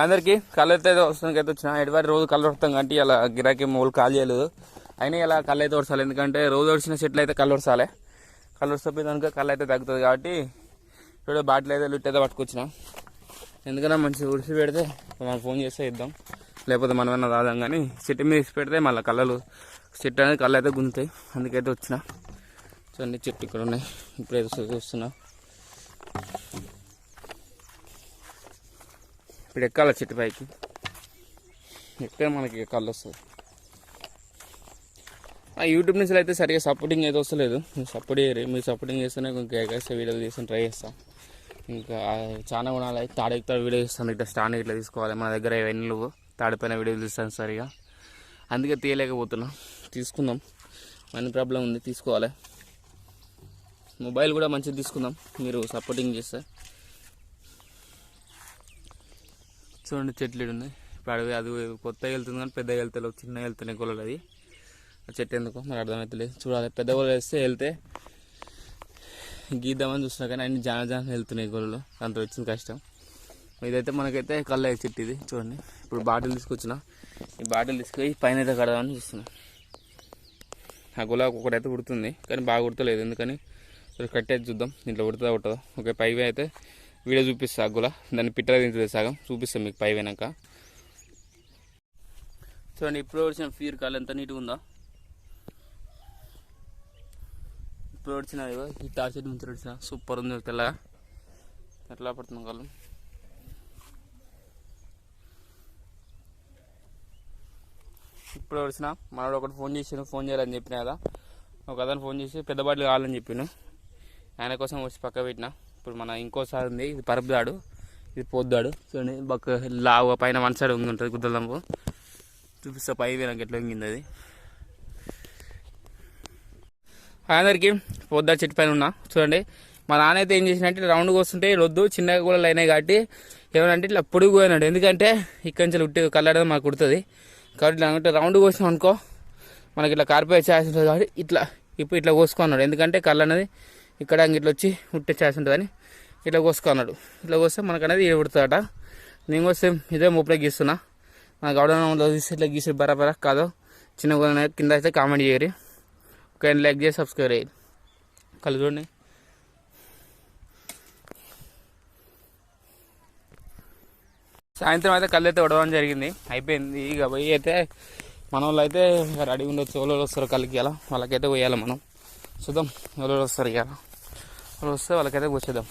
అందరికీ కళ్ళు అయితే వస్తుంది అయితే వచ్చిన. ఎటువంటి రోజు కళ్ళు వస్తాం కాబట్టి ఇలా గిరాకీ మూలు కాల్ చేయలేదు. అయినా ఇలా కళ్ళు అయితే వడసాలి ఎందుకంటే రోజు వడిచిన చెట్లు అయితే కళ్ళు వడసాలి కళ్ళు వస్తే కనుక కళ్ళు అయితే తగ్గుతుంది కాబట్టి ఇప్పుడు బాటిల్ అయితే లిట్ అయితే పట్టుకొచ్చిన. ఎందుకన్నా మంచిగా ఉడిసి పెడితే మనం ఫోన్ చేస్తే ఇద్దాం. లేకపోతే మనమైనా రాదాం కానీ చెట్టు మీద పెడితే మళ్ళీ కళ్ళలు చెట్టు అనేది కళ్ళు అయితే గుంజుతాయి. అందుకైతే వచ్చిన. చూడండి చెట్టు ఇక్కడ ఉన్నాయి. ఇప్పుడైతే చూస్తున్నా. ఇప్పుడు ఎక్కాల చెట్టు పైకి? ఎక్కితే మనకి కళ్ళు వస్తుంది ఆ యూట్యూబ్ నుంచి అయితే సరిగా సపోర్టింగ్ అయితే వస్తలేదు. మీరు సపోర్ట్ చేయరు. మీరు సపోర్టింగ్ చేస్తేనే ఇంకా ఎగేస్తే వీడియోలు చేసి ట్రై చేస్తాం. ఇంకా చాలా గుణాలు అయితే తాడెక్తా వీడియో ఇస్తాను ఇట్లా స్టాండ్ ఇట్లా తీసుకోవాలి. మన దగ్గర ఇవన్నీ నువ్వు తాడిపైన వీడియో తీస్తాను సరిగా. అందుకే తీయలేకపోతున్నా. తీసుకుందాం. మనీ ప్రాబ్లం ఉంది తీసుకోవాలి. మొబైల్ కూడా మంచిది తీసుకుందాం. మీరు సపోర్టింగ్ చేస్తే. చూడండి చెట్లు ఉన్నాయి. ఇప్పుడు అడవి అది కొత్తగా వెళ్తుంది కానీ పెద్దగా వెళ్తలేవు చిన్నగా వెళ్తున్నాయి గొల్లలు అది ఆ చెట్టు ఎందుకో మరి అర్థమవుతలేదు చూడాలి. పెద్ద గొల్ల వేస్తే వెళ్తే గీద్దామని చూస్తున్నా కానీ అన్ని జాన జాన వెళ్తున్నాయి గొల్లలు అంత వచ్చింది కష్టం. ఇదైతే మనకైతే కళ్ళ చెట్టు ఇది. చూడండి. ఇప్పుడు బాటిల్ తీసుకొచ్చిన. ఈ బాటిల్ తీసుకొని పైన అయితే కడదామని చూస్తున్నాం. ఆ గులాబ్ ఒకటైతే ఉడుతుంది కానీ బాగా ఉడతలేదు ఎందుకని? ఇప్పుడు కట్టేది చూద్దాం. దీంట్లో ఉడుతుందా ఉడదా ఓకే పైవే అయితే వీడియో చూపిస్తా ఆ దాన్ని పిట్టగా తింటుంది సగం. చూపిస్తాం మీకు పై వెనక. చూడండి ఇప్పుడు వచ్చిన ఫీర్ కాలు ఎంత నీట్గా ఉందా? ఇప్పుడు వచ్చిన ఈ టార్చెట్ నుంచి వచ్చిన సూపర్ ఉంది తెల్లగా. ఎట్లా పడుతుంది కాలం ఇప్పుడు వచ్చిన మనోడు ఒకటి ఫోన్ చేసాను ఫోన్ చేయాలని చెప్పిన కదా. ఒక అతను ఫోన్ చేసి పెద్ద బాటిల్ కావాలని చెప్పాను. ఆయన కోసం వచ్చి పక్క పెట్టిన. ఇప్పుడు మన ఇంకోసారి ఉంది ఇది పరుపుదాడు ఇది పోద్దాడు చూడండి బక్క లావు పైన వన్ సైడ్ ఉంది ఉంటుంది గుద్దలంపు చూపిస్తా పై నాకు ఎట్లా ఉంగింది అది. అందరికీ పొద్దా చెట్టు పైన ఉన్నా. చూడండి మా నాన్న అయితే ఏం చేసినట్టే రౌండ్గా వస్తుంటే రొద్దు చిన్నగా కూడా లైనే కాబట్టి ఏమనంటే ఇట్లా పొడుగు పోయినాడు. ఎందుకంటే ఇక్కడి నుంచి ఉట్టి కళ్ళడం మాకు కుడుతుంది. కాబట్టి అంటే రౌండ్ కోసినాం అనుకో మనకి ఇట్లా కార్పొరేట్ ఛాన్స్ ఉంటుంది కాబట్టి ఇట్లా ఇప్పుడు ఇట్లా కోసుకున్నాడు. ఎందుకంటే కళ్ళు అనేది ఇక్కడ ఇట్లా వచ్చి ఉట్టే ఛాన్స్ ఉంటుందని ఇట్లా కోసుకున్నాడు ఇట్లా కోస్తే మనకు అనేది ఏడుతుందట నేను వస్తే ఇదే ముప్పుడే గీస్తున్నా. నాకు అవడంలో తీసి ఇట్లా గీసి బరాబరా కాదో చిన్న కూడా కింద అయితే కామెంట్ చేయరు. ఒక లైక్ చేసి సబ్స్క్రైబ్ అయ్యారు కళ్ళు చూడండి. సాయంత్రం అయితే కళ్ళు అయితే ఉడవడం జరిగింది. అయిపోయింది. ఇక పోయి అయితే మన వాళ్ళు అయితే రెడీ ఉండొచ్చు. వాళ్ళు వస్తారు కళ్ళకి ఇలా వాళ్ళకైతే పోయాలి మనం. చూద్దాం ఎవరు వస్తారు ఇక వాళ్ళు వస్తే వాళ్ళకైతే కూర్చేద్దాం